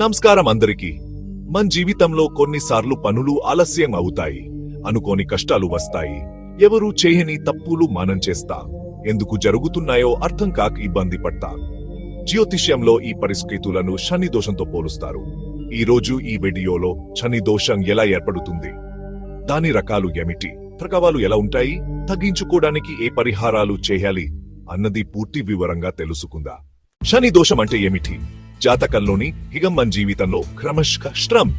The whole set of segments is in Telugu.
నమస్కారం అందరికీ. మన జీవితంలో కొన్నిసార్లు పనులు ఆలస్యం అవుతాయి. అనుకోని కష్టాలు వస్తాయి. ఎవరు చేయని తప్పులు మనం చేస్తా. ఎందుకు జరుగుతున్నాయో అర్థం కాక ఇబ్బంది పడతా. జ్యోతిష్యంలో ఈ పరిస్థితులను శని దోషంతో పోలుస్తారు. ఈ రోజు ఈ వీడియోలో శని దోషం ఎలా ఏర్పడుతుంది? దాని రకాలు ఏమిటి? ప్రభావాలు ఎలా ఉంటాయి? తగ్గించుకోవడానికి ఏ పరిహారాలు చేయాలి? అన్నది పూర్తి వివరంగా తెలుసుకుందా? శని దోషం అంటే ఏమిటి? జాతకంలోని హిగంబన్ జీవితంలో క్రమశ్ శ్రమ్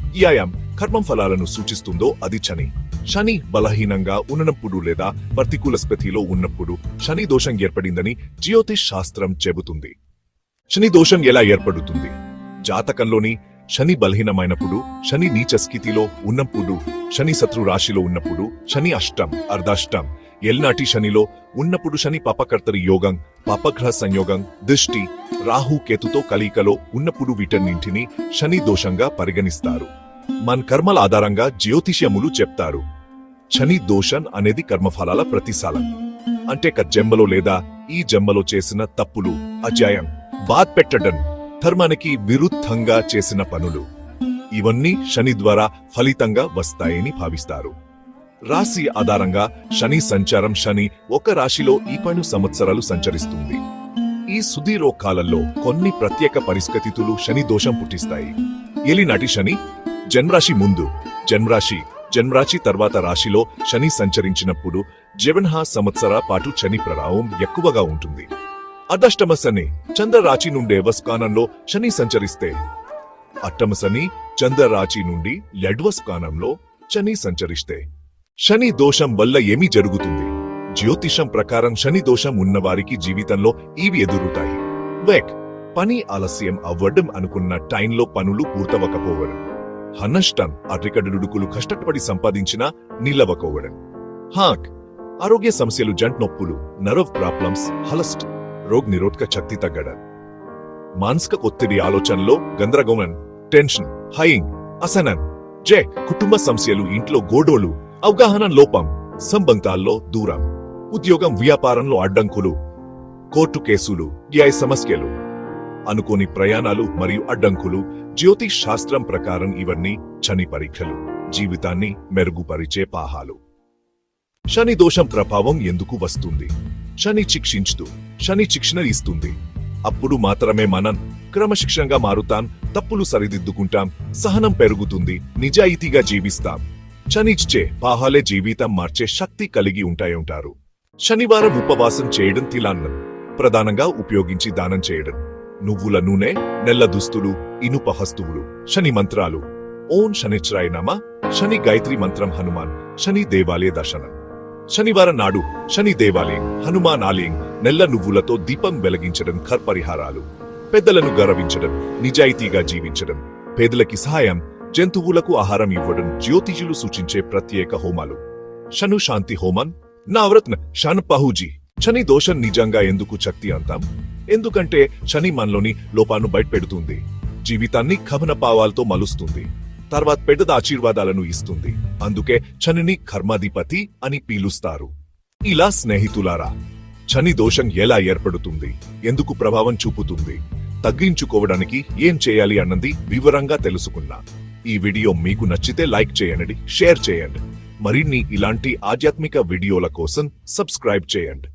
కర్మం ఫలాలను సూచిస్తుందో అది శని. శని బలహీనంగా ఉన్నప్పుడు లేదా ప్రతికూల స్థితిలో ఉన్నప్పుడు శని దోషం ఏర్పడిందని జ్యోతిష్ శాస్త్రం చెబుతుంది. శని దోషం ఎలా ఏర్పడుతుంది? జాతకంలోని శని బలహీనమైనప్పుడు శని నీచ స్థితిలో ఉన్నప్పుడు శని శత్రు రాశిలో ఉన్నప్పుడు శని అష్టం అర్ధాష్టం ఎల్నాటి శనిలో ఉన్నప్పుడు శని పాపకర్తరి యోగం పాపగ్రహ సంయోగం దృష్టి రాహు కేతుతో కలయికలో ఉన్నప్పుడు వీటన్నింటిని శని దోషంగా పరిగణిస్తారు. మన కర్మల ఆధారంగా జ్యోతిష్యములు చెప్తారు. శని దోషన్ అనేది కర్మఫలాల ప్రతిసాలం అంటే ఒక జన్మలో లేదా ఈ జన్మలో చేసిన తప్పులు అజాయం బాధ పెట్టడం ధర్మానికి విరుద్ధంగా చేసిన పనులు. ఇవన్నీ శని ద్వారా ఫలితంగా వస్తాయని భావిస్తారు. రాశి ఆధారంగా శని సంచారం శని ఒక రాశిలో ఈ పను సంవత్సరాలు సంచరిస్తుంది. ఈ సుదీర్ఘ కాలంలో కొన్ని ప్రత్యేక పరిస్థితులు శని దోషం పుట్టిస్తాయి. ఎలినాటి శని జన్మరాశి ముందు జన్మరాశి జన్మరాశి తర్వాత రాశిలో శని సంచరించినప్పుడు జవన్హా సంవత్సర పాటు శని ప్రభావం ఎక్కువగా ఉంటుంది. అదష్టమ శని చంద్రరాశి నుండే వస్కానంలో శని సంచరిస్తే అట్టమ శని చంద్రరాశి నుండి లెడ్వస్కానంలో శని సంచరిస్తే శని దోషం వల్ల ఏమి జరుగుతుంది? జ్యోతిషం ప్రకారం శని దోషం ఉన్నవారికి జీవితంలో ఇవి ఎదురుతాయి. వెక్ పని ఆలస్యం అవ్వడం అనుకున్న టైంలో పనులు పూర్తవకపోవడం హనష్టం అట్రికడుడుకులు కష్టపడి సంపాదించినా నిలవకోవడం హాక్ ఆరోగ్య సమస్యలు జంట్ నొప్పులు నర్వ్ ప్రాబ్లమ్స్ హలస్ట్ రోగ్ నిరోధక శక్తి తగ్గడం. మానసిక ఒత్తిడి ఆలోచనలో గందరగోళం టెన్షన్ హయింగ్ అసనం జే కుటుంబ సమస్యలు ఇంట్లో గోడోలు అవగాహన లోపం సంబంధాల్లో దూరం ఉద్యోగం వ్యాపారంలో అడ్డంకులు కోర్టు కేసులు న్యాయ సమస్యలు అనుకోని ప్రయాణాలు మరియు అడ్డంకులు జ్యోతిష్ శాస్త్రం ప్రకారం ఇవన్నీ శని పరీక్షలు జీవితాన్ని మెరుగుపరిచే పాహాలు. శని దోషం ప్రభావం ఎందుకు వస్తుంది? శని శిక్షించుతూ శని శిక్షణ ఇస్తుంది. అప్పుడు మాత్రమే మనం క్రమశిక్షణగా మారుతాం తప్పులు సరిదిద్దుకుంటాం సహనం పెరుగుతుంది నిజాయితీగా జీవిస్తాం. చనిచ్చే పాహాలే జీవితం మార్చే శక్తి కలిగి ఉంటాయంటారు శనివారం ఉపవాసం చేయడం తిలాన్నం. ప్రధానంగా ఉపయోగించి దానం చేయడం. నువ్వుల నూనె నెల్ల దుస్తులు ఇనుప హస్తువులు శని మంత్రాలు. ఓం శనిశ్రాయ నమ శని గాయత్రి మంత్రం హనుమాన్ శని దేవాలయ దర్శనం. శనివారం నాడు శని దేవాలయం హనుమాన్ ఆలయం నెల్ల నువ్వులతో దీపం వెలిగించడం ఖర్ పరిహారాలు. పెద్దలను గౌరవించడం నిజాయితీగా జీవించడం. పేదలకి సహాయం జంతువులకు ఆహారం ఇవ్వడం జ్యోతిజులు సూచించే ప్రత్యేక హోమాలు. షను శాంతి హోమన్ నా షన్ పహుజీ. శని దోషం నిజంగా ఎందుకు శక్తి అంటాం ఎందుకంటే శని మనలోని లోపాను బయటపెడుతుంది. జీవితాన్ని కవన పావాలతో మలుస్తుంది. తర్వాత పెద్ద ఆశీర్వాదాలను ఇస్తుంది. అందుకే శనిని కర్మాధిపతి అని పీలుస్తారు. ఇలా స్నేహితులారా శని దోషం ఎలా ఏర్పడుతుంది? ఎందుకు ప్రభావం చూపుతుంది? తగ్గించుకోవడానికి ఏం చేయాలి అన్నది వివరంగా తెలుసుకున్నా. ఈ వీడియో మీకు నచ్చితే లైక్ చేయండి షేర్ చేయండి. మరిన్ని ఇలాంటి ఆధ్యాత్మిక వీడియోల కోసం సబ్స్క్రైబ్ చేయండి.